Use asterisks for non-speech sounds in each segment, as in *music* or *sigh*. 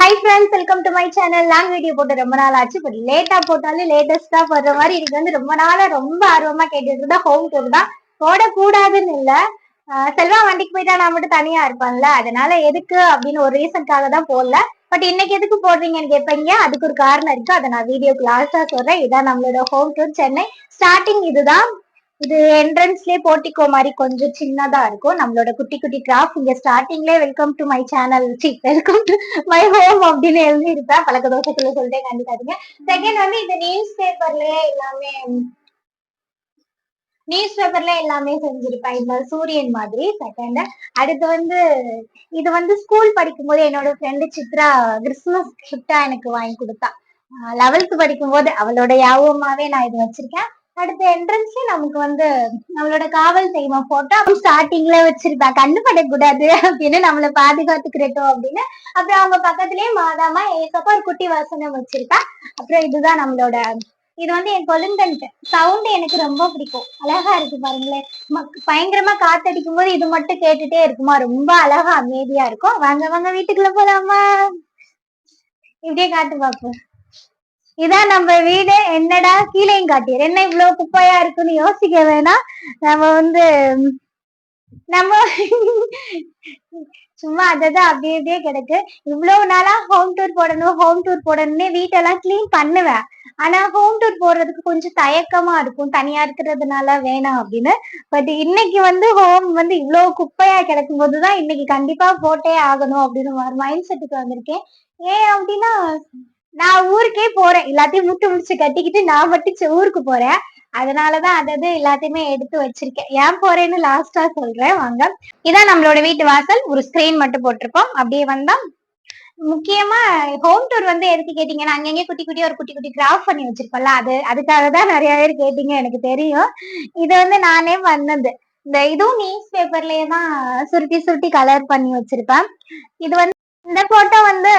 Hi friends welcome to my channel long video போட்டு ரொம்ப நாள் ஆச்சு பட் லேட்டா போட்டாலும் லேட்டஸ்டா போடுற மாதிரி எனக்கு வந்து ரொம்ப நாளா ரொம்ப ஆர்வமா கேட்டுட்டு இருந்தா ஹோம் டூர் தான். போடக்கூடாதுன்னு இல்ல. செல்வா வண்டிக்கு போயிட்டா நான் மட்டும் தனியா இருப்பான்ல. அதனால எதுக்கு அப்படின்னு ஒரு ரீசன்க்காக தான் போடல. பட் இன்னைக்கு எதுக்கு போடுறீங்கன்னு கேட்பீங்க அதுக்கு ஒரு காரணம் இருக்கு. அதை நான் வீடியோக்கு லாஸ்டா சொல்றேன். இதான் நம்மளோட ஹோம் டூர் சென்னை. ஸ்டார்டிங் இதுதான். இது என்ட்ரன்ஸ்லயே போர்ட்டிகோ மாதிரி கொஞ்சம் சின்னதா இருக்கும். நம்மளோட குட்டி குட்டி கிராஃப்ட் இங்க ஸ்டார்டிங்லயே welcome to my channel C welcome to my home அப்படின்னு எழுதியிருப்பேன். பழக்க தோசத்துல சொல்லிட்டே கண்டுக்காதீங்க. செகண்ட் வந்து இந்த நியூஸ் பேப்பர்லயே எல்லாமே நியூஸ் பேப்பர்ல எல்லாமே செஞ்சிருப்பேன். இந்த சூரியன் மாதிரி. செகண்ட் அடுத்து வந்து இது வந்து ஸ்கூல் படிக்கும்போது என்னோட ஃப்ரெண்டு சித்ரா கிறிஸ்துமஸ் கிஃப்டா எனக்கு வாங்கி கொடுத்தா. லெவல்த் படிக்கும்போது அவளோட யாபகமாவே நான் இது வச்சிருக்கேன். அடுத்த என்ட்ரன்ஸே நமக்கு வந்து நம்மளோட காவல் தெய்வம் போட்டோ ஸ்டார்டிங்ல வச்சிருப்பா. கண்டுபடக்கூடாது அப்படின்னு நம்மளை பாதுகாத்துக்கிறட்டும் அப்படின்னு. அப்புறம் அவங்க பக்கத்துலயே மாதாமா ஏசப்பா ஒரு குட்டி வாசனம் வச்சிருக்கா. அப்புறம் இதுதான் நம்மளோட இது வந்து என் கொழுந்தன்ட்டு. சவுண்ட் எனக்கு ரொம்ப பிடிக்கும். அழகா இருக்கு பாருங்களேன். மக்- பயங்கரமா காத்தடிக்கும் போது இது மட்டும் கேட்டுட்டே இருக்குமா? ரொம்ப அழகா அமைதியா இருக்கும். வாங்க வாங்க வீட்டுக்குள்ள போலாமா? இப்படியே காட்டு பாப்போம். இதான் நம்ம வீடு என்னடா கீழையும் காட்டியர். என்ன இவ்வளவு குப்பையா இருக்குன்னு யோசிக்க வேணாம். நம்ம வந்து நம்ம சும்மா அததான் அப்படியே அப்படியே கிடக்கு. இவ்வளவு நாளா ஹோம் டூர் போடணும் ஹோம் டூர் போடணும்னு வீட்டெல்லாம் க்ளீன் பண்ணுவேன். ஆனா ஹோம் டூர் போடுறதுக்கு கொஞ்சம் தயக்கமா இருக்கும். தனியா இருக்கிறதுனால வேணாம் அப்படின்னு. பட் இன்னைக்கு வந்து ஹோம் வந்து இவ்வளவு குப்பையா கிடக்கும் போதுதான் இன்னைக்கு கண்டிப்பா போட்டே ஆகணும் அப்படின்னு ஒரு மைண்ட் செட்டுக்கு வந்திருக்கேன். ஏன் அப்படின்னா நான் ஊருக்கே போறேன். எல்லாத்தையும் முட்டு முடிச்சு கட்டிக்கிட்டு நான் மட்டும் ஊருக்கு போறேன். அதனாலதான் அதது எல்லாத்தையுமே எடுத்து வச்சிருக்கேன். ஏன் போறேன்னு லாஸ்டா சொல்றேன். வாங்க. இதான் நம்மளோட வீட்டு வாசல். ஒரு ஸ்கிரீன் மட்டும் போட்டிருக்கோம். அப்படியே வந்தா முக்கியமா ஹோம் டூர் வந்து எதுக்கு கேட்டீங்கன்னா அங்கங்க குட்டி குட்டி ஒரு குட்டி குட்டி கிராஃப் பண்ணி வச்சிருக்கோம்ல அது அதுக்காக தான் நிறைய பேர் கேட்டீங்க எனக்கு தெரியும். இது வந்து நானே பண்ணது இந்த இதுவும் நியூஸ் பேப்பர்லயே தான் சுருட்டி சுருட்டி கலர் பண்ணி வச்சிருப்பேன். இது வந்து இந்த போட்டோ வந்து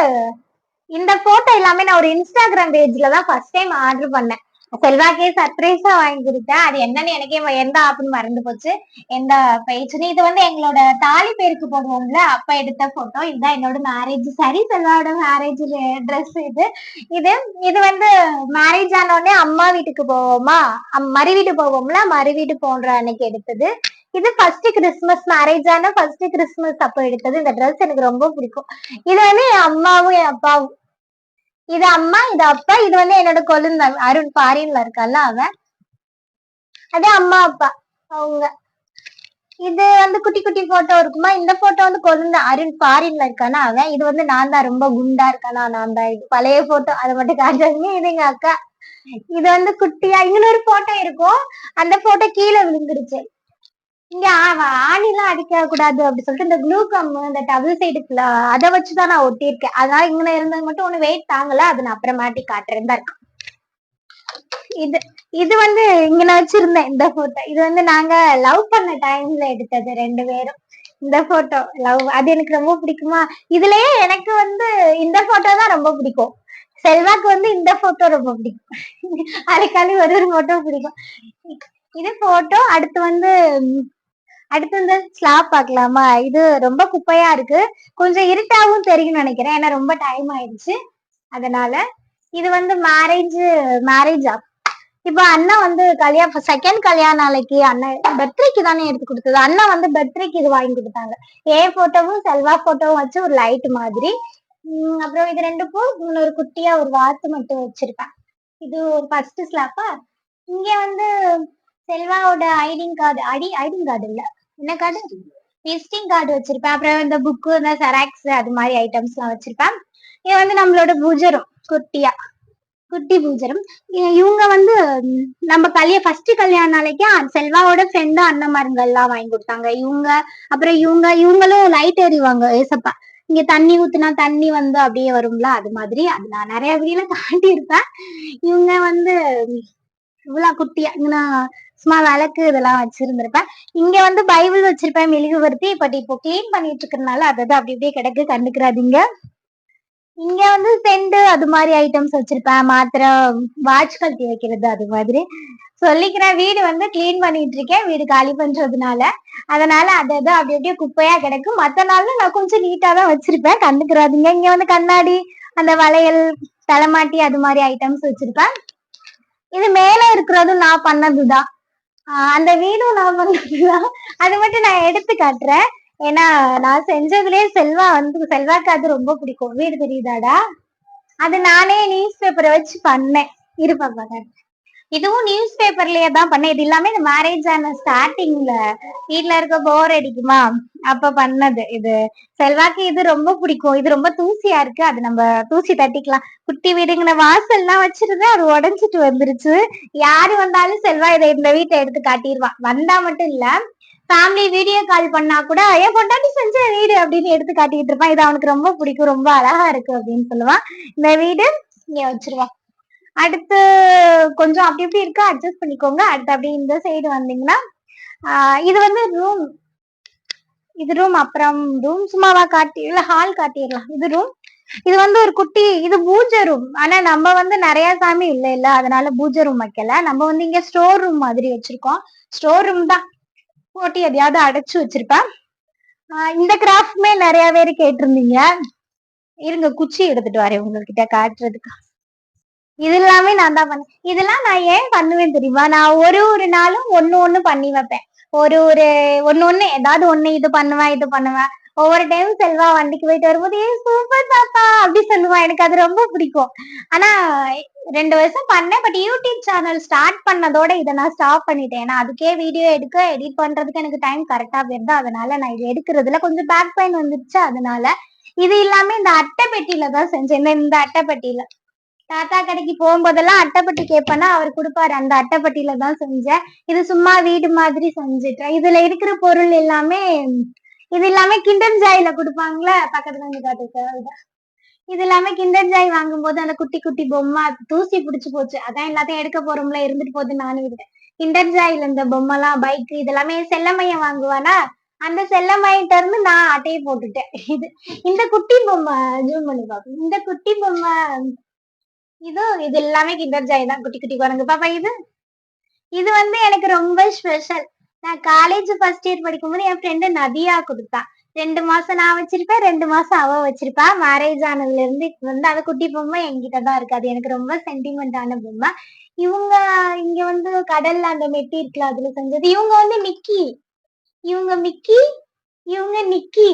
இந்த போட்டோ எல்லாமே நான் ஒரு இன்ஸ்டாகிராம் பேஜ்ல தான் ஃபர்ஸ்ட் டைம் ஆர்டர் பண்ணேன். செல்வாக்கே சர்ப்ரைஸா வாங்கி கொடுத்தேன் அது என்னன்னு எனக்கே எந்த ஆப்னு மறந்து போச்சு. எந்த பேஜ்னு இது வந்து எங்களோட தாலி பேருக்கு போடுவோம்ல அப்ப எடுத்த போட்டோ இதுதான் என்னோட மேரேஜ் சரி செல்வாவோட மேரேஜ் ட்ரெஸ் இது. இது இது வந்து மேரேஜ் ஆனோடனே அம்மா வீட்டுக்கு போவோமா? அம்- மறு வீடு போவோம்ல மறு வீடு போன்ற அன்னைக்கு எடுத்தது. இது ஃபர்ஸ்ட் கிறிஸ்மஸ் மேரேஜ் ஆன ஃபர்ஸ்ட் கிறிஸ்மஸ் அப்போ எடுத்தது. இந்த ட்ரெஸ் எனக்கு ரொம்ப பிடிக்கும். இது வந்து என் அம்மாவும் என் அப்பாவும். இது அம்மா இது அப்பா இது வந்து என்னோட கொழுந்த அருண் பாரின்ல இருக்கான்ல அவன். அது அம்மா அப்பா அவங்க. இது வந்து குட்டி குட்டி போட்டோ இருக்குமா? இந்த போட்டோ வந்து கொழுந்த அருண் பாரின்ல இருக்கானா அவன்? இது வந்து நான் தான் ரொம்ப குண்டா இருக்கானா? நான் தான். இது பழைய போட்டோ அதை மட்டும் காட்டுறதுங்க இது எங்க அக்கா. இது வந்து குட்டியா இன்னொரு போட்டோ இருக்கும். அந்த போட்டோ கீழே விழுந்துருச்சு. இங்க ஆ- ஆணிலாம் அடிக்க கூடாது அப்படி சொல்லிட்டு இந்த க்ளூ கம் இந்த டபுள் சைடுக்குள்ள அதை வச்சுதான் நான் ஒட்டியிருக்கேன். அதனால இங்க இருந்தது மட்டும் ஒண்ணு வெயிட் தாங்கல அது நான் அப்புறமாட்டி காட்டுறேன். தான் இது இது வந்து இங்க நான் வச்சிருந்தேன் இந்த போட்டோ இது வந்து நாங்க லவ் பண்ண டைம்ல எடுத்தது ரெண்டு பேரும். இந்த போட்டோ லவ் அது எனக்கு ரொம்ப பிடிக்குமா? இதுலயே எனக்கு வந்து இந்த போட்டோ தான் ரொம்ப பிடிக்கும். செல்வாக்கு வந்து இந்த போட்டோ ரொம்ப பிடிக்கும். அதுக்காண்டி ஒரு ஒரு போட்டோ பிடிக்கும். இது போட்டோ அடுத்து வந்து அடுத்து இந்த ஸ்லாப் பார்க்கலாமா? இது ரொம்ப குப்பையா இருக்கு. கொஞ்சம் இருட்டாவும் தெரியும்னு நினைக்கிறேன். ஏன்னா ரொம்ப டைம் ஆயிடுச்சு. அதனால இது வந்து மேரேஜ் ஆப் இப்போ அண்ணா வந்து கல்யாண செகண்ட் கல்யாண நாளைக்கு அண்ணன் பர்த்டேக்கு தானே எடுத்து கொடுத்தது. அண்ணா வந்து பர்த்டேக்கு இது வாங்கி கொடுத்தாங்க. ஏ போட்டோவும் செல்வா போட்டோவும் வச்சு ஒரு லைட் மாதிரி. உம் அப்புறம் இது ரெண்டு பூ இன்னொரு குட்டியா ஒரு வாத்து மட்டும் வச்சிருப்பேன். இது ஒரு ஃபர்ஸ்ட் ஸ்லாப்பா இங்க வந்து செல்வாவோட ஐடிங் கார்டு ஐடி ஐடிங் கார்டு இல்லை. என்ன கார்டு விசிட்டிங் கார்டு வச்சிருப்பேன். அப்புறம் இந்த புக்கு இந்த செராக்ஸ் அது மாதிரி ஐட்டம்ஸ் எல்லாம் வச்சிருப்பேன். இது வந்து நம்மளோட பூஜரும் குட்டியா. குட்டி பூஜரும். இ- இவங்க வந்து நம்ம கல்யாண ஃபர்ஸ்ட் கல்யாண நாளைக்கு செல்வாவோட ஃப்ரெண்டு அண்ணமாருங்க எல்லாம் வாங்கி கொடுத்தாங்க. இவங்க அப்புறம் இவங்க இவங்களும் லைட் எறிவாங்க ஏசப்பா. இங்க தண்ணி ஊத்துனா தண்ணி வந்து அப்படியே வரும்ல அது மாதிரி. அது நான் நிறைய வீடியோல காட்டியிருப்பேன். இவங்க வந்து இவ்வளவு குட்டியா இங்க நான் சும்மா விளக்கு இதெல்லாம் வச்சிருந்திருப்பேன். இங்க வந்து பைபிள் வச்சிருப்பேன் மெழுகுவர்த்தி. பட் இப்போ கிளீன் பண்ணிட்டு இருக்கிறதுனால அதாவது அப்படி அப்படியே கிடக்கு கண்டுக்கிறாதீங்க. இங்க வந்து செண்டு அது மாதிரி ஐட்டம்ஸ் வச்சிருப்பேன். மாத்திரை வாட்ச் கழட்டி வைக்கிறது அது மாதிரி. சொல்லிக்கிறேன் வீடு வந்து கிளீன் பண்ணிட்டு இருக்கேன். வீடு காலி பண்றதுனால. அதனால அது அது அப்படி அப்படியே குப்பையா கிடக்கும் மத்த நாள்ல நான் கொஞ்சம் நீட்டா தான் வச்சிருப்பேன். கண்டுக்கிறாதீங்க. இங்க வந்து கண்ணாடி அந்த வளையல் தலைமாட்டி அது மாதிரி ஐட்டம்ஸ் வச்சிருப்பேன். இது மேல இருக்கிறதும் நான் பண்ணதுதான். அந்த வீடும் நான் அது மட்டும் நான் எடுத்து காட்டுறேன். ஏன்னா நான் செஞ்சதுலயே செல்வா வந்து செல்வாக்கு அது ரொம்ப பிடிக்கும். வீடு தெரியுதாடா? அது நானே நியூஸ் பேப்பரை வச்சு பண்ணேன். இருப்பா பாக்க இதுவும் நியூஸ் பேப்பர்லயே தான் பண்ணேன் இது எல்லாமே இந்த மேரேஜ் ஆன ஸ்டார்டிங்ல வீட்டுல இருக்க போர் அடிக்குமா? அப்ப பண்ணது இது. செல்வாக்கு இது ரொம்ப பிடிக்கும். இது ரொம்ப தூசியா இருக்கு. அது நம்ம தூசி தட்டிக்கலாம். குட்டி வீடுங்கிற வாசல்லாம் வச்சிருந்து அது உடஞ்சிட்டு வந்துருச்சு. யாரு வந்தாலும் செல்வா இதை இந்த வீட்டை எடுத்து காட்டிடுவான் வந்தா மட்டும் இல்ல ஃபேமிலி வீடியோ கால் பண்ணா கூட என் பொண்டாட்டி செஞ்ச வீடு அப்படின்னு எடுத்து காட்டிட்டு இருப்பான். இது அவனுக்கு ரொம்ப பிடிக்கும். ரொம்ப அழகா இருக்கு அப்படின்னு சொல்லுவான் இந்த வீடு இங்க வச்சிருவான் அடுத்து கொஞ்சம் அப்படி இப்படி இருக்கு? அட்ஜஸ்ட் பண்ணிக்கோங்க. அடுத்து அப்படி இந்த சைடு வந்தீங்கன்னா இது வந்து ரூம் இது ரூம் அப்புறம் ரூம் சும்மாவா காட்டி இல்ல ஹால் காட்டிடலாம். இது ரூம் இது வந்து ஒரு குட்டி இது பூஜை ரூம் ஆனா நம்ம வந்து நிறைய சாமி இல்ல இல்ல. அதனால பூஜை ரூம் வைக்கல. நம்ம வந்து இங்க ஸ்டோர் ரூம் மாதிரி வச்சிருக்கோம். ஸ்டோர் ரூம் தான். போட்டி எதையாவது அடைச்சு வச்சிருப்பேன். இந்த கிராஃப்ட்மே நிறைய பேர் கேட்டிருந்தீங்க. இருங்க குச்சி எடுத்துட்டு வரேன் உங்ககிட்ட காட்டுறதுக்கு. இது எல்லாமே நான் தான் பண்ணேன் இதெல்லாம் நான் ஏன் பண்ணுவேன் தெரியுமா? நான் ஒரு ஒரு நாளும் ஒன்னு ஒண்ணு பண்ணி வைப்பேன். ஒரு ஒரு ஒன்னு ஒண்ணு ஏதாவது ஒண்ணு இது பண்ணுவேன் இது பண்ணுவேன். ஒவ்வொரு டைம் செல்வா வண்டிக்கு போயிட்டு வரும்போது ஏ சூப்பர் பாப்பா அப்படி சொல்லுவான் எனக்கு அது ரொம்ப பிடிக்கும். ஆனா ரெண்டு வருஷம் பண்ணேன் பட் யூடியூப் சேனல் ஸ்டார்ட் பண்ணதோட இதை நான் ஸ்டாப் பண்ணிட்டேன். ஏன்னா அதுக்கே வீடியோ எடுக்க எடிட் பண்றதுக்கு எனக்கு டைம் கரெக்டா போயிருந்தா அதனால நான் இது எடுக்கிறதுல கொஞ்சம் பேக் பெயின் வந்துருச்சு. அதனால இது இல்லாம இந்த அட்டை பெட்டியில தான் செஞ்சேன். இந்த இந்த அட்டை பெட்டியில தாத்தா கடைக்கு போகும்போதெல்லாம் அட்டைப்பட்டி கேட்பேன்னா அவர் கொடுப்பாரு. அந்த அட்டைப்பட்டியில தான் செஞ்சேன். இது சும்மா வீடு மாதிரி செஞ்சுட்டேன். இதுல இருக்கிற பொருள் எல்லாமே இது எல்லாமே கிண்டன் ஜாயில கொடுப்பாங்களே பக்கத்துல இருந்து காட்டுக்கு இது எல்லாமே கிண்டர் ஜாய் வாங்கும்போது அந்த குட்டி குட்டி பொம்மை தூசி பிடிச்சு போச்சு. அதான் எல்லாத்தையும் எடுக்க போறோம்ல இருந்துட்டு போது நானும் விட்டேன் கிண்டர் ஜாயில இந்த பொம்மைலாம் பைக் இதெல்லாமே செல்லமையம் வாங்குவானா? அந்த செல்லமையிட்ட இருந்து நான் அட்டையை போட்டுட்டேன். இது இந்த குட்டி பொம்மை ஜூம் பண்ணி பாப்போம் இந்த குட்டி பொம்மை இது இது எல்லாமே கிண்டர் ஜாய் தான். குட்டி குட்டி குரங்கு. பாப்பா இது? இது வந்து எனக்கு ரொம்ப ஸ்பெஷல் நான் காலேஜ் ஃபர்ஸ்ட் இயர் படிக்கும்போது என் ஃப்ரெண்டு நதியா கொடுத்தா. ரெண்டு மாசம் நான் வச்சிருப்பேன் ரெண்டு மாசம் அவ வச்சிருப்பா. மேரேஜ் ஆனதுல இருந்து வந்து அந்த குட்டி பொம்மை என்கிட்ட தான் இருக்கு. அது எனக்கு ரொம்ப சென்டிமெண்டான பொம்மை. இவங்க இங்க வந்து கடல்ல அந்த மெட்டி இருக்குல்ல அதுல செஞ்சது. இவங்க வந்து மிக்கி. இவங்க மிக்கி இவங்க நிக்கி.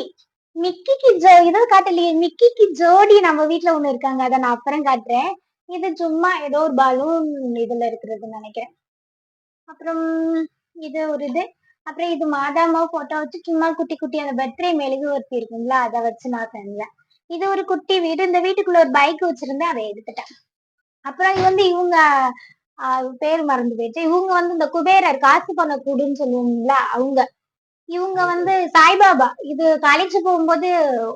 மிக்கிக்கு ஜோ இதோ காட்டலையே மிக்கிக்கு ஜோடி நம்ம வீட்டுல ஒண்ணு இருக்காங்க. அதை நான் அப்புறம் காட்டுறேன். இது சும்மா ஏதோ ஒரு பலூன் இதுல இருக்கிறதுன்னு நினைக்கிறேன். அப்புறம் இது ஒரு இது. அப்புறம் இது மாதாமா போட்டோ வச்சு சும்மா குட்டி குட்டி அந்த பர்த்டே மெழுகுவர்த்தி இருக்குங்களா அதை வச்சு நான் செஞ்சேன் இது ஒரு குட்டி வீடு. இந்த வீட்டுக்குள்ள ஒரு பைக் வச்சிருந்தேன் அதை எடுத்துட்டேன். அப்புறம் இது வந்து இவங்க ஆஹ் பேர் மறந்து போயிடுச்சு. இவங்க வந்து இந்த குபேரர் காசு பண்ண கூடுன்னு சொல்லுவாங்களா அவங்க. இவங்க வந்து சாய்பாபா இது காலேஜ் போகும்போது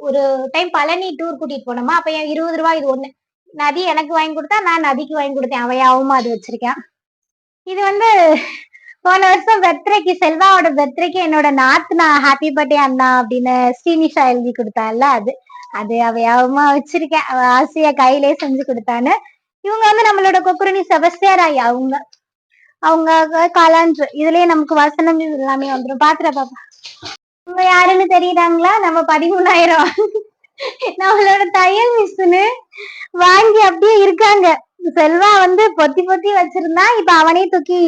ஒரு டைம் பழனி டூர் கூட்டிட்டு போனோமா அப்ப இருபது ரூபாய் இது ஒண்ணு. நதி எனக்கு வாங்கி கொடுத்தா நான் நதிக்கு வாங்கி கொடுத்தேன். அவையாவும் அது வச்சிருக்கேன் இது வந்து போன வருஷம் பர்த்டேக்கு செல்வாவோட பர்த்டேக்கு என்னோட நாத்துனா ஹாப்பி பர்த்டே அண்ணா அப்படின்னு ஸ்ரீனிஷா எழுதி கொடுத்தால அது. அது அவையாவமா வச்சிருக்கேன் அவ ஆசையா கையிலே செஞ்சு கொடுத்தான்னு. இவங்க வந்து நம்மளோட கொக்குரணி செபஸ்தியாராய் அவங்க. அவங்க காலான்று. இதுலயே நமக்கு வசனம் எல்லாமே வந்துடும் பாத்துற பாப்பா. இவங்க யாருன்னு தெரியுறாங்களா நம்ம பதிமூணாயிரம். நம்மளோட தையல் மிஷினு வாங்கி அப்படியே இருக்காங்க. செல்வா வந்து பொத்தி பொத்தி வச்சிருந்தா இப்ப அவனே தூக்கி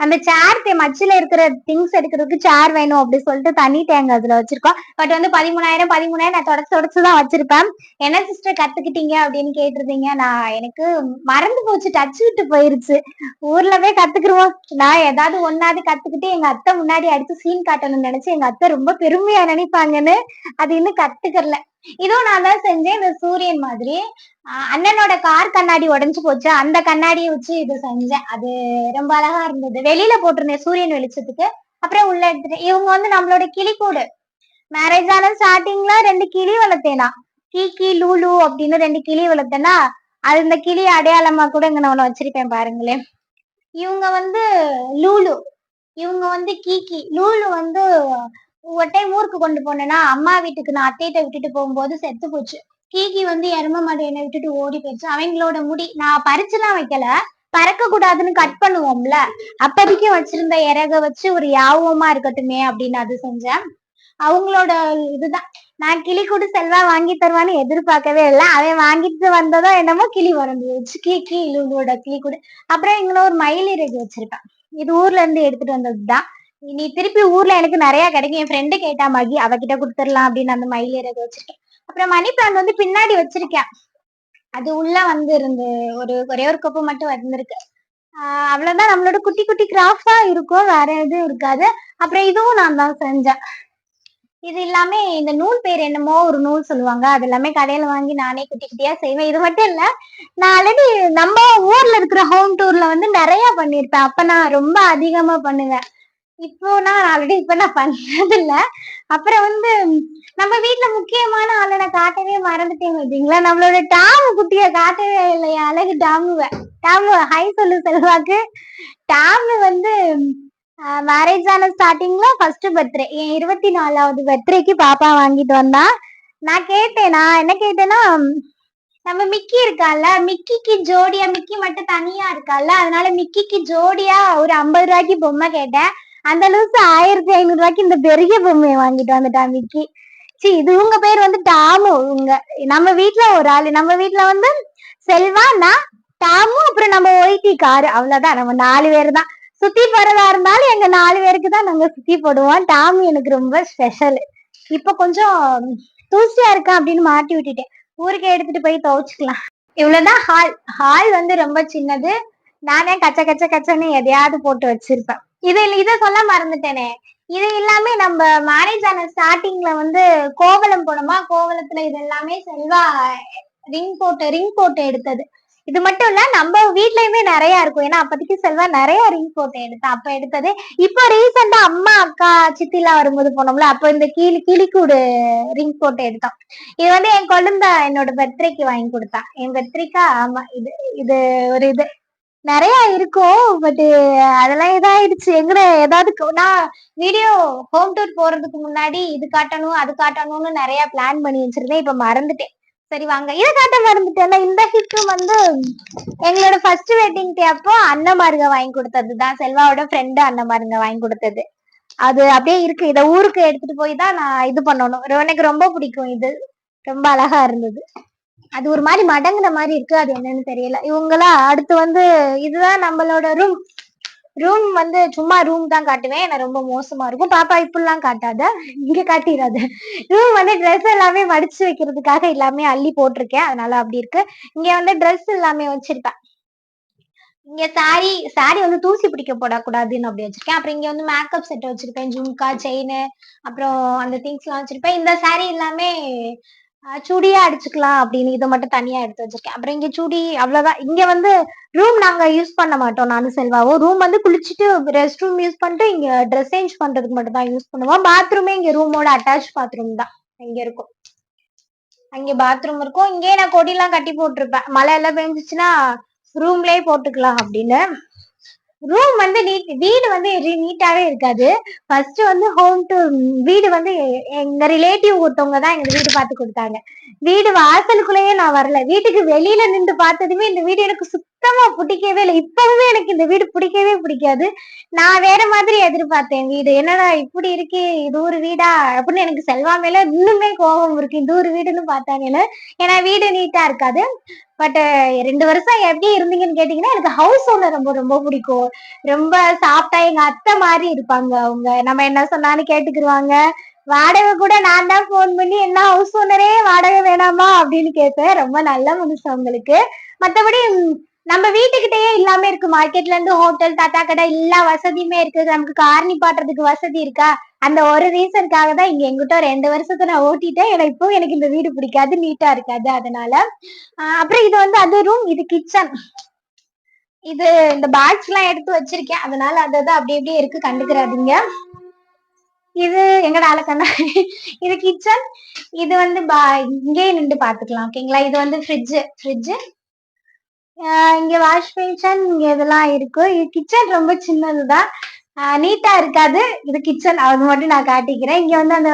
அந்த சேர் மச்சில இருக்கிற திங்ஸ் எடுக்கிறதுக்கு சேர் வேணும் அப்படின்னு சொல்லிட்டு தண்ணி தேங்க அதுல வச்சிருக்கோம். பட் வந்து பதிமூணாயிரம் பதிமூணாயிரம் நான் தொடச்சு தொடச்சுதான் வச்சிருப்பேன். என்ன சிஸ்டர் கத்துக்கிட்டீங்க அப்படின்னு கேட்டிருந்தீங்க. நான் எனக்கு மறந்து போச்சு டச் விட்டு போயிருச்சு. ஊர்ல போய் கத்துக்குருவோம். நான் ஏதாவது ஒன்னாவது கத்துக்கிட்டு எங்க அத்தை முன்னாடி அடிச்சு சீன் காட்டணும்னு நினைச்சு எங்க அத்தை ரொம்ப பெருமையா நினைப்பாங்கன்னு அது இன்னும் கத்துக்கறல. இதுவும் நான் தான் செஞ்சேன் இந்த சூரியன் மாதிரி. அண்ணனோட கார் கண்ணாடி உடைஞ்சு போச்சு. அந்த கண்ணாடியை வச்சு இது செஞ்சேன். அது ரொம்ப அழகா இருந்தது. வெளியில போட்டிருந்தேன் சூரியன் வெளிச்சத்துக்கு. அப்புறம் உள்ள எடுத்துட்டேன். இவங்க வந்து நம்மளோட கிளிக்கூடு மேரேஜ் ஆன ஸ்டார்டிங்ல ரெண்டு கிளி வளர்த்தேனா. கீ லூலு அப்படின்னு ரெண்டு கிளி வளர்த்தேனா. அது இந்த கிளி அடையாளமா கூட இங்க நான் வச்சிருப்பேன் பாருங்களேன். இவங்க வந்து லூலு. இவங்க வந்து கீக்கி லூலு வந்து ஒரு டைம் ஊருக்கு கொண்டு போனேன்னா அம்மா வீட்டுக்கு நான் அத்தையிட்ட விட்டுட்டு போகும்போது செத்து போச்சு. கீகி வந்து எரும மாடு என்னை விட்டுட்டு ஓடி போயிடுச்சு. அவங்களோட முடி நான் பறிச்சுலாம் வைக்கல. பறக்க கூடாதுன்னு கட் பண்ணுவோம்ல. அப்போதைக்கு வச்சிருந்த இறக வச்சு ஒரு யாவமா இருக்கட்டுமே அப்படின்னு அது செஞ்சேன். அவங்களோட இதுதான். நான் கிளி கூட செல்வா வாங்கி தருவான்னு எதிர்பார்க்கவே இல்லை. அவன் வாங்கிட்டு வந்ததோ என்னமோ கிளி வரந்து வச்சு கீ கீ இவங்களோட கிளி கூட. அப்புறம் இங்கே ஒரு மயில் இறகு வச்சிருப்பேன் இது ஊர்ல இருந்து எடுத்துட்டு வந்ததுதான். நீ திருப்பி ஊர்ல எனக்கு நிறைய கிடைக்கும். என் ஃப்ரெண்டு கேட்டா மகி அவகிட்ட கொடுத்துடலாம் அப்படின்னு அந்த மயில் இறகு வச்சிருக்கேன். அப்புறம் மணி பிளான் வந்து பின்னாடி வச்சிருக்கேன். அது உள்ள வந்து இருந்து ஒரு ஒரே ஒரு கப்பு மட்டும் வந்திருக்கு. ஆஹ் அவ்வளவுதான். நம்மளோட குட்டி குட்டி கிராஃப்டா இருக்கும். வேற எதுவும் இருக்காது. அப்புறம் இதுவும் நான் தான் செஞ்சேன். இது எல்லாமே இந்த நூல் பேர் என்னமோ ஒரு நூல் சொல்லுவாங்க. அது எல்லாமே கடையில வாங்கி நானே குட்டி குட்டியா செய்வேன். இது மட்டும் இல்ல நான் ஆல்ரெடி நம்ம ஊர்ல இருக்கிற ஹோம் டூர்ல வந்து நிறைய பண்ணிருப்பேன் அப்ப நான் ரொம்ப அதிகமா பண்ணுவேன். இப்போ நான் ஆல்ரெடி இப்ப நான் பண்றது இல்ல அப்புறம் வந்து நம்ம வீட்டுல முக்கியமான ஆளை நான் காட்டவே மறந்துட்டேன் பார்த்தீங்களா? நம்மளோட டாமு குட்டிய காட்டவே இல்லையா அழகு டாமுவ. டாமு ஹை சொல்லு செல்வாக்கு. டாமு வந்து மேரேஜ் ஆன ஸ்டார்டிங்ல ஃபர்ஸ்ட் பர்த்டே என் இருபத்தி நாலாவது பர்த்டேக்கு பாப்பா வாங்கிட்டு வந்தா. நான் கேட்டேன் நான் என்ன கேட்டேன்னா நம்ம மிக்கி இருக்கால மிக்கிக்கு ஜோடியா மிக்கி மட்டும் தனியா இருக்கால அதனால மிக்கிக்கு ஜோடியா ஒரு ஐம்பது ரூபாய்க்கு பொம்மை கேட்டேன். அந்த அளவுக்கு ஆயிரத்தி ஐநூறு ரூபாய்க்கு இந்த பெரிய பொம்மையை வாங்கிட்டு வந்துட்டான் விக்கி. சி இது உங்க பேர் வந்து டாமு. உங்க நம்ம வீட்டுல ஒரு ஆளு. நம்ம வீட்டுல வந்து செல்வா நான் டாமு அப்புறம் நம்ம ஒய்டி காரு. அவ்வளவுதான். நம்ம நாலு பேர் தான் சுத்தி போறதா இருந்தாலும் எங்க நாலு பேருக்கு தான் நாங்க சுத்தி போடுவோம். டாமு எனக்கு ரொம்ப ஸ்பெஷல் இப்ப கொஞ்சம் தூசியா இருக்கா அப்படின்னு மாட்டி விட்டுட்டேன். ஊருக்கே எடுத்துட்டு போய் துவைச்சுக்கலாம். இவ்வளவுதான். ஹால் ஹால் வந்து ரொம்ப சின்னது. நானே கச்ச கச்ச கச்சன்னு எதையாவது போட்டு வச்சிருப்பேன். இது இதை சொல்ல மறந்துட்டேனே. இது எல்லாமே நம்ம மேரேஜ் ஆன ஸ்டார்டிங்ல வந்து கோவலம் போனோமா? கோவலத்துல இது எல்லாமே செல்வா ரிங் போட்டு ரிங் போட்டு எடுத்தது. இது மட்டும் இல்ல நம்ம வீட்லயுமே நிறைய இருக்கும். ஏன்னா அப்போதைக்கு செல்வா நிறைய ரிங் போட்டு எடுத்தேன் அப்ப எடுத்தது. இப்போ ரீசெண்டா அம்மா அக்கா சித்திலாம் வரும்போது போனோம்ல அப்போ இந்த கிளி கிளிக்கூடு ரிங் போட்டு எடுத்தோம். இது வந்து என் குழந்தை என்னோட பர்த்டேக்கு வாங்கி கொடுத்தா. என் பர்த்டேக்கா ஆமா இது இது ஒரு இது. நிறைய இருக்கும் பட் அதெல்லாம் இதாயிடுச்சு. எங்கட ஏதாவது நான் வீடியோ ஹோம் டூர் போறதுக்கு முன்னாடி இது காட்டணும் அது காட்டணும்னு நிறைய பிளான் பண்ணி வச்சிருந்தேன். இப்ப மறந்துட்டேன். சரி வாங்க. இதை காட்ட மறந்துட்டேன்னா இந்த ஹிட் வந்து எங்களோட ஃபர்ஸ்ட் வெட்டிங் டே அப்போ அண்ணமாருங்க வாங்கி கொடுத்தது தான். செல்வாவோட ஃப்ரெண்டு அண்ணமாருங்க வாங்கி கொடுத்தது. அது அப்படியே இருக்கு. இதை ஊருக்கு எடுத்துட்டு போய் தான் நான் இது பண்ணணும். எனக்கு ரொம்ப பிடிக்கும் இது. ரொம்ப அழகா இருந்தது. அது ஒரு மாதிரி மடங்குன மாதிரி இருக்கு அது என்னன்னு தெரியல. இவங்களா அடுத்து வந்து இதுதான் நம்மளோட ரூம் ரூம் வந்து சும்மா ரூம் தான் காட்டுவேன். ஏன்னா ரொம்ப மோசமா இருக்கும். பாப்பா இப்படிலாம் காட்டாத. இங்க காட்டிடாத ரூம் வந்து ட்ரெஸ் எல்லாமே மடிச்சு வைக்கிறதுக்காக எல்லாமே அள்ளி போட்டிருக்கேன். அதனால அப்படி இருக்கு. இங்க வந்து ட்ரெஸ் எல்லாமே வச்சிருப்பேன். இங்க சாரி சாரி வந்து தூசி பிடிக்க போடக்கூடாதுன்னு அப்படி வச்சிருக்கேன். அப்புறம் இங்க வந்து மேக்கப் செட் வச்சிருப்பேன். ஜும்கா செயின் அப்புறம் அந்த திங்ஸ் எல்லாம் வச்சிருப்பேன். இந்த சாரி எல்லாமே சுடியா அடிச்சுக்கலாம் அப்படின்னு இதை மட்டும் தனியா எடுத்து வச்சிருக்கேன். அப்புறம் இங்க சுடி அவ்வளவுதான். இங்க வந்து ரூம் நாங்க யூஸ் பண்ண மாட்டோம் நானும் செல்வாவோ ரூம் வந்து குளிச்சுட்டு ரெஸ்ட் ரூம் யூஸ் பண்ணிட்டு இங்க ட்ரெஸ் சேஞ்ச் பண்றதுக்கு மட்டும் தான் யூஸ் பண்ணுவோம் பாத்ரூமே இங்க ரூமோட அட்டாச் பாத்ரூம் தான். இங்க இருக்கும். அங்க பாத்ரூம் இருக்கும். இங்கே நான் கொடியெல்லாம் கட்டி போட்டிருப்பேன். மழை எல்லாம் பெஞ்சிச்சுன்னா ரூம்லயே போட்டுக்கலாம் அப்படின்னு. ரூம் வந்து நீட் வீடு வந்து நீட்டாவே இருக்காது. ஃபர்ஸ்ட் வந்து ஹோம் டு வீடு வந்து எங்க ரிலேட்டிவ் ஒருத்தவங்க தான் எங்க வீடு பார்த்து கொடுத்தாங்க. வீடு வாசலுக்குள்ளேயே நான் வரல. வீட்டுக்கு வெளியில நின்று பார்த்ததுமே இந்த வீடு எனக்கு சுத்தமா பிடிக்கவே இல்லை. இப்பவுமே எனக்கு இந்த வீடு பிடிக்கவே பிடிக்காது. நான் வேற மாதிரி எதிர்பார்த்தேன் வீடு. என்னடா இப்படி இருக்கு? இது ஒரு வீடா? அப்படின்னு எனக்கு செல்வா மேல இன்னுமே கோபம் இருக்கு. இந்த ஒரு வீடுன்னு பார்த்தாங்கன்னு ஏன்னா வீடு நீட்டா இருக்காது. பட் ரெண்டு வருஷம் எப்படி இருந்தீங்கன்னு கேட்டீங்கன்னா எனக்கு ஹவுஸ் ஓனர் ரொம்ப ரொம்ப பிடிக்கும். ரொம்ப சாப்பிட்டா எங்க அத்தை மாதிரி இருப்பாங்க அவங்க. நம்ம என்ன சொன்னாலும் கேட்டுக்கிருவாங்க. வாடகை கூட நான் தான் போன் பண்ணி என்ன ஹவுஸ் ஓனரே வாடகை வேணாமா? அப்படின்னு கேட்பேன். ரொம்ப நல்ல மனுஷன் உங்களுக்கு மத்தபடி நம்ம வீட்டுக்கிட்டயே இல்லாம இருக்கு. மார்க்கெட்ல இருந்து ஹோட்டல் தாத்தா கடை எல்லா வசதியுமே இருக்கு. நமக்கு காரணி நிப்பாட்டுறதுக்கு வசதி இருக்கா? அந்த ஒரு ரீசனுக்காக தான் இங்க எங்கிட்ட ரெண்டு வருஷத்தை நான் ஓட்டிட்டேன். எனக்கு இப்போ எனக்கு இந்த வீடு பிடிக்காது நீட்டா இருக்காது அதனால. அப்புறம் இது வந்து அது ரூம் இது கிச்சன் இது இந்த பேக்ஸ் எல்லாம் எடுத்து வச்சிருக்கேன். அதனால அதான் அப்படி அப்படியே இருக்கு. கண்டுக்கிறாதீங்க. இது எங்கட அலக்கண்ணா இது கிச்சன் இது வந்து பா இங்கேயே நின்று பாத்துக்கலாம். ஓகேங்களா இது வந்து ஃப்ரிட்ஜ் ஃப்ரிட்ஜ் இங்க வாஷ் பேஷன் இங்க இதெல்லாம் இருக்கு. கிச்சன் ரொம்ப சின்னதுதான். நீட்டா இருக்காது. இது கிச்சன் அது மட்டும் நான் காட்டிக்கிறேன். இங்க வந்து அந்த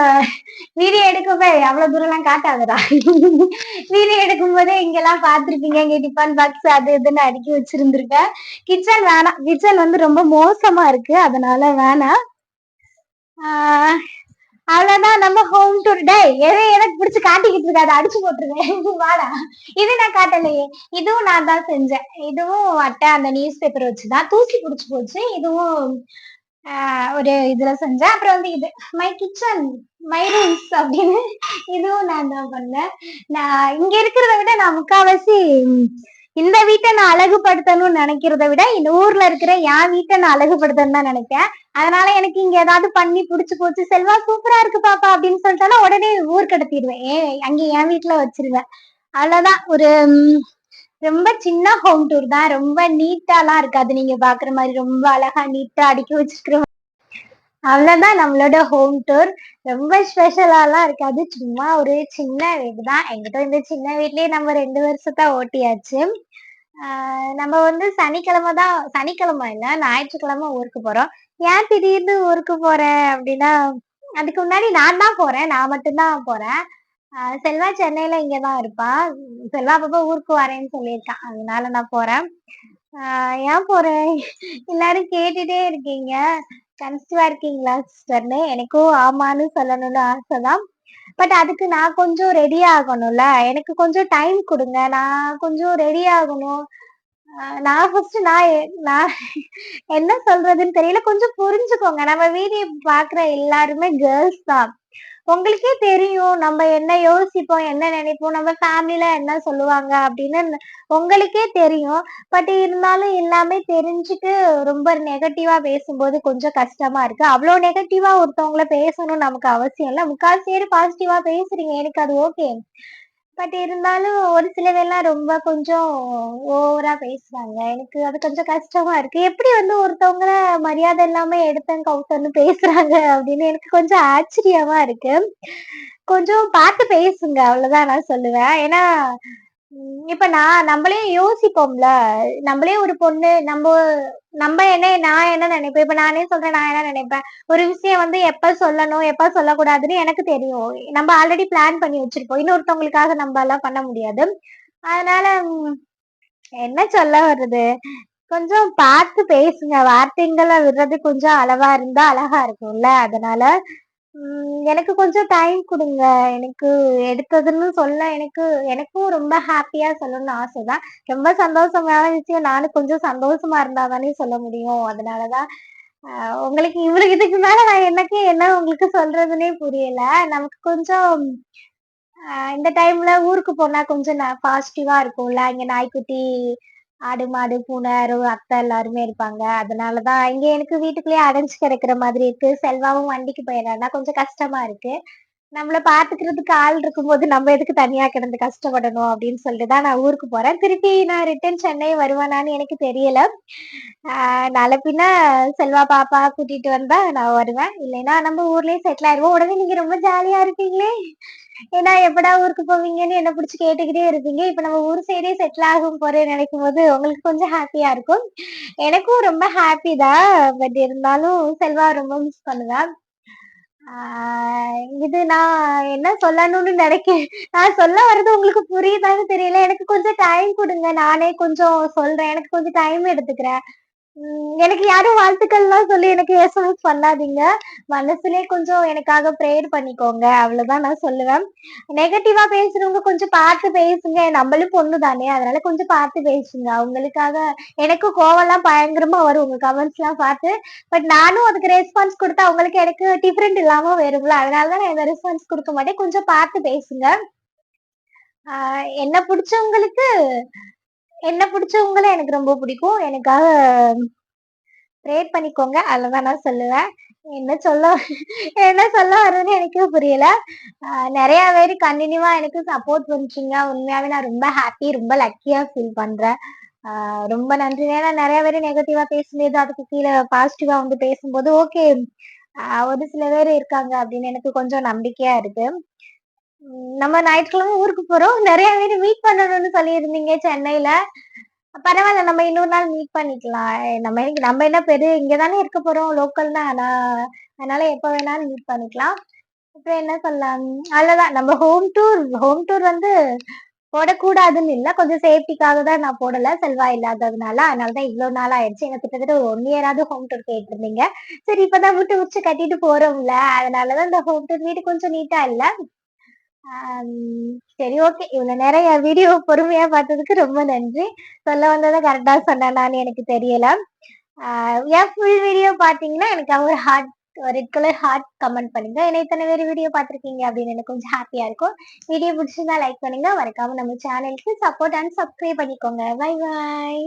வீடியோ எடுக்கவே அவ்வளவு தூரம் எல்லாம் காட்டாதடா. வீடியோ எடுக்கும் போதே இங்கெல்லாம் பாத்திருப்பீங்க இங்க டிஃபன் பாக்ஸ் அது இதுன்னு அடுக்கி வச்சிருந்திருக்கேன் கிச்சன் வேணாம். கிச்சன் வந்து ரொம்ப மோசமா இருக்கு. அதனால வேணாம். ஆஹ் அவ்வளவுதான் நம்ம ஹோம் டூர் டே எதை எனக்கு பிடிச்சு காட்டிக்கிட்டு இருக்காது? அடிச்சு போட்டுருவேன் *laughs* வாடா. இது நான் காட்டலையே. இதுவும் நான் தான் செஞ்சேன். இதுவும் அட்டை அந்த நியூஸ் பேப்பர் வச்சுதான் தூசி பிடிச்சு போச்சு. இதுவும் ஒரு இதுல செஞ்சேன். அப்புறம் வந்து இது மை கிச்சன் மை ரூம்ஸ் அப்படின்னு. இதுவும் நான் தான் பண்ணேன். நான் இங்க இருக்கிறத விட நான் முக்காவாசி இந்த வீட்டை நான் அழகுபடுத்தணும்னு நினைக்கிறத விட இந்த ஊர்ல இருக்கிற என் வீட்டை நான் அழகுபடுத்தணும் தான் நினைப்பேன். அதனால எனக்கு இங்க ஏதாவது பண்ணி புடிச்சு போச்சு செல்வா சூப்பரா இருக்கு பாப்பா அப்படின்னு சொல்லிட்டாலும் உடனே ஊர் கடத்திடுவேன் ஏ அங்க என் வீட்டுல வச்சிருவேன். அவ்வளவுதான். ஒரு ரொம்ப சின்ன ஹோம் டூர் தான். ரொம்ப நீட்டாலாம் இருக்காது. நீங்க பாக்குற மாதிரி ரொம்ப அழகா நீட்டா அடிக்க வச்சிருக்கிற அவ்வளவுதான் நம்மளோட ஹோம் டூர் ரொம்ப ஸ்பெஷலாலாம் இருக்காது. சும்மா ஒரு சின்ன வீடு தான் எங்கிட்ட இந்த சின்ன வீட்லயே நம்ம ரெண்டு வருஷத்தான் ஓட்டியாச்சு. நம்ம வந்து சனிக்கிழமை தான் சனிக்கிழமை இல்ல ஞாயிற்றுக்கிழமை ஊருக்கு போறோம். ஏன் திடீர்னு ஊருக்கு போறேன் அப்படின்னா அதுக்கு முன்னாடி நான் தான் போறேன். நான் மட்டும்தான் போறேன். செல்வா சென்னையில இங்கதான் இருப்பான் செல்வா அப்பப்போ ஊருக்கு வரேன்னு சொல்லியிருக்கான் அதனால நான் போறேன். ஏன் போறேன்? எல்லாரும் கேட்டுட்டே இருக்கீங்க. கன்சீவா இருக்கீங்களா சிஸ்டர்னு? எனக்கும் ஆமான்னு சொல்லணும்னு ஆசைதான். பட் அதுக்கு நான் கொஞ்சம் ரெடி ஆகணும்ல. எனக்கு கொஞ்சம் டைம் கொடுங்க. நான் கொஞ்சம் ரெடி ஆகணும். நான் ஃபர்ஸ்ட் நான் நான் என்ன சொல்றதுன்னு தெரியல. கொஞ்சம் புரிஞ்சுக்கோங்க. நம்ம வீடியோ பாக்குற எல்லாருமே கேர்ள்ஸ் தான். உங்களுக்கே தெரியும். நம்ம என்ன யோசிப்போம் என்ன நினைப்போம் நம்ம ஃபேமிலியில என்ன சொல்லுவாங்க அப்படின்னு உங்களுக்கே தெரியும். பட் இருந்தாலும் எல்லாமே தெரிஞ்சுட்டு ரொம்ப நெகட்டிவா பேசும்போது கொஞ்சம் கஷ்டமா இருக்கு. அவ்வளோ நெகட்டிவா ஒருத்தவங்கள பேசணும் நமக்கு அவசியம் இல்லை. முக்கால் சரி பாசிட்டிவா பேசுறீங்க. எனக்கு அது ஓகே பட் இருந்தாலும் ஒரு சிலதெல்லாம் ரொம்ப கொஞ்சம் ஓவரா பேசுறாங்க. எனக்கு அது கொஞ்சம் கஷ்டமா இருக்கு. எப்படி வந்து ஒருத்தவங்கள மரியாதை இல்லாம எடுத்தேன் கவுத்தன்னு பேசுறாங்க அப்படின்னு எனக்கு கொஞ்சம் ஆச்சரியமா இருக்கு. கொஞ்சம் பார்த்து பேசுங்க அவ்வளவுதான் நான் சொல்லுவேன். ஏன்னா இப்ப நான் நம்மளே யோசிப்போம்ல. நம்மளே ஒரு பொண்ணு நம்ம நம்ம என்ன நான் என்ன நினைப்பேன்? இப்ப நானே சொல்றேன் நான் என்ன நினைப்பேன்? ஒரு விஷயம் வந்து எப்ப சொல்லணும் எப்ப சொல்லக்கூடாதுன்னு எனக்கு தெரியும். நம்ம ஆல்ரெடி பிளான் பண்ணி வச்சிருப்போம் இன்னொருத்தவங்களுக்காக நம்ம எல்லாம் பண்ண முடியாது. அதனால என்ன சொல்ல வருது கொஞ்சம் பார்த்து பேசுங்க. வார்த்தைங்களை விடுறது கொஞ்சம் அளவா இருந்தா அழகா இருக்கும்ல. அதனால எனக்கு கொஞ்சம் டைம் கொடுங்க. எனக்கு எடுத்ததுன்னு சொல்ல எனக்கு எனக்கும் ரொம்ப ஹாப்பியா சொல்லணும்னு ஆசைதான். ரொம்ப சந்தோஷமான விஷயம் நானும் கொஞ்சம் சந்தோஷமா இருந்தா தானே சொல்ல முடியும். அதனாலதான் உங்களுக்கு இவருக்கு இதுக்கு மேல நான் எனக்கு என்ன உங்களுக்கு சொல்றதுன்னே புரியல. நமக்கு கொஞ்சம் இந்த டைம்ல ஊருக்கு போனா கொஞ்சம் பாசிட்டிவா இருக்கும்ல. இங்க நாய்க்குட்டி ஆடு மாடு பூனை அத்தை எல்லாருமே இருப்பாங்க. அதனாலதான் இங்க எனக்கு வீட்டுக்குள்ளேயே அடைஞ்சு கிடக்குற மாதிரி இருக்கு. செல்வாவும் வண்டிக்கு போயிடறாருன்னா கொஞ்சம் கஷ்டமா இருக்கு. நம்மள பாத்துக்கிறதுக்கு ஆள் இருக்கும்போது நம்ம எதுக்கு தனியா கிடந்து கஷ்டப்படணும் அப்படின்னு சொல்லிட்டு தான் நான் ஊருக்கு போறேன். திருப்பி நான் ரிட்டர்ன் சென்னை வருவேனான்னு எனக்கு தெரியல. ஆஹ் பின்ன செல்வா பாப்பா கூட்டிட்டு வந்தா நான் வருவேன். இல்லைன்னா நம்ம ஊர்லயே செட்டில் ஆயிடுவோம் உடனே நீங்க ரொம்ப ஜாலியா இருப்பீங்களே. ஏன்னா எப்படா ஊருக்கு போவீங்கன்னு என்ன பிடிச்சி கேட்டுக்கிட்டே இருப்பீங்க. இப்ப நம்ம ஊர் சைடே செட்டில் ஆகும் போறேன்னு நினைக்கும் போது உங்களுக்கு கொஞ்சம் ஹாப்பியா இருக்கும். எனக்கும் ரொம்ப ஹாப்பி தான். பட் இருந்தாலும் செல்வா ரொம்ப மிஸ் பண்ணுவேன் இது நான் என்ன சொல்லணும்னு நினைக்கிறேன் நான் சொல்ல வர்றது உங்களுக்கு புரியுதான்னு தெரியல. எனக்கு கொஞ்சம் டைம் கொடுங்க. நானே கொஞ்சம் சொல்றேன். எனக்கு கொஞ்சம் டைம் எடுத்துக்கிறேன். எனக்கு யாரும் வாழ்த்துக்கள்லாம் சொல்லி எனக்கு எஸ்எம்எஸ் பண்ணாதீங்க. மனசுலயே கொஞ்சம் எனக்காக ப்ரேயர் பண்ணிக்கோங்க. அவ்வளவுதான் நான் சொல்லுவேன். நெகட்டிவா பேசுறவங்க கொஞ்சம் பார்த்து பேசுங்க. நம்மளும் பொண்ணு தானே அதனால கொஞ்சம் பார்த்து பேசுங்க. அவங்களுக்காக எனக்கு கோவம்லாம் பயங்கரமா வரும். உங்க கமெண்ட்ஸ் எல்லாம் பார்த்து. பட் நானும் அதுக்கு ரெஸ்பான்ஸ் கொடுத்தா அவங்களுக்கு எனக்கு டிஃப்ரெண்ட் இல்லாம வரும்ல. அதனாலதான் நான் எந்த ரெஸ்பான்ஸ் கொடுக்க மாட்டேன். கொஞ்சம் பார்த்து பேசுங்க. என்ன பிடிச்சவங்களுக்கு என்ன பிடிச்சவங்களும் எனக்கு ரொம்ப பிடிக்கும். எனக்காக ப்ரேட் பண்ணிக்கோங்க. அதில் நான் சொல்லுவேன். என்ன சொல்ல என்ன சொல்ல வர்றதுன்னு எனக்கு புரியல. நிறைய பேர் கண்டினியூவா எனக்கு சப்போர்ட் பண்ணிச்சிங்க உண்மையாவே நான் ரொம்ப ஹாப்பி ரொம்ப லக்கியா ஃபீல் பண்றேன். ரொம்ப நன்றி. ஏன்னா நிறைய பேர் நெகட்டிவா பேசும்போது அதுக்கு கீழே பாசிட்டிவா வந்து பேசும்போது ஓகே ஒரு சில பேர் இருக்காங்க அப்படின்னு எனக்கு கொஞ்சம் நம்பிக்கையா இருக்கு. நம்ம ஞாயிற்றுக்கிழமை ஊருக்கு போறோம். நிறைய பேர் மீட் பண்ணணும்னு சொல்லியிருந்தீங்க சென்னையில. பரவாயில்ல நம்ம இன்னொரு நாள் மீட் பண்ணிக்கலாம். நம்ம நம்ம என்ன பெரு இங்க தானே இருக்க போறோம் லோக்கல் தான். ஆனா அதனால எப்ப வேணாலும் மீட் பண்ணிக்கலாம். அப்புறம் என்ன சொல்லலாம்? அவ்வளவுதான். நம்ம ஹோம் டூர் ஹோம் டூர் வந்து போடக்கூடாதுன்னு இல்ல. கொஞ்சம் சேஃப்டிக்காக தான் நான் போடல. செல்வா இல்லாததுனால. அதனால தான் இவ்வளவு நாள் ஆயிடுச்சு. எனக்கு கிட்டத்தட்ட ஒரு ஒன் இயராவது ஹோம் டூர் கேட்டிருந்தீங்க. சரி இப்பதான் விட்டு விட்டு கட்டிட்டு போறோம்ல. அதனாலதான் இந்த ஹோம் டூர் வீடு கொஞ்சம் நீட்டா இல்லை. சரி ஓகே இவ்வளவு நேரம் என் வீடியோ பொறுமையா பார்த்ததுக்கு ரொம்ப நன்றி. சொல்ல வந்ததை கரெக்டா சொன்னேனான்னு எனக்கு தெரியல. என் ஃபுல் வீடியோ பாத்தீங்கன்னா எனக்கு ஒரு heart red colour heart comment பண்ணுங்க. ஏன்னா இத்தனை பேர் வீடியோ பார்த்துருக்கீங்க அப்படின்னு எனக்கு கொஞ்சம் ஹாப்பியா இருக்கும். வீடியோ பிடிச்சிருந்தா லைக் பண்ணுங்க. மறக்காம நம்ம சேனலுக்கு சப்போர்ட் அண்ட் சப்ஸ்கிரைப் பண்ணிக்கோங்க. Bye bye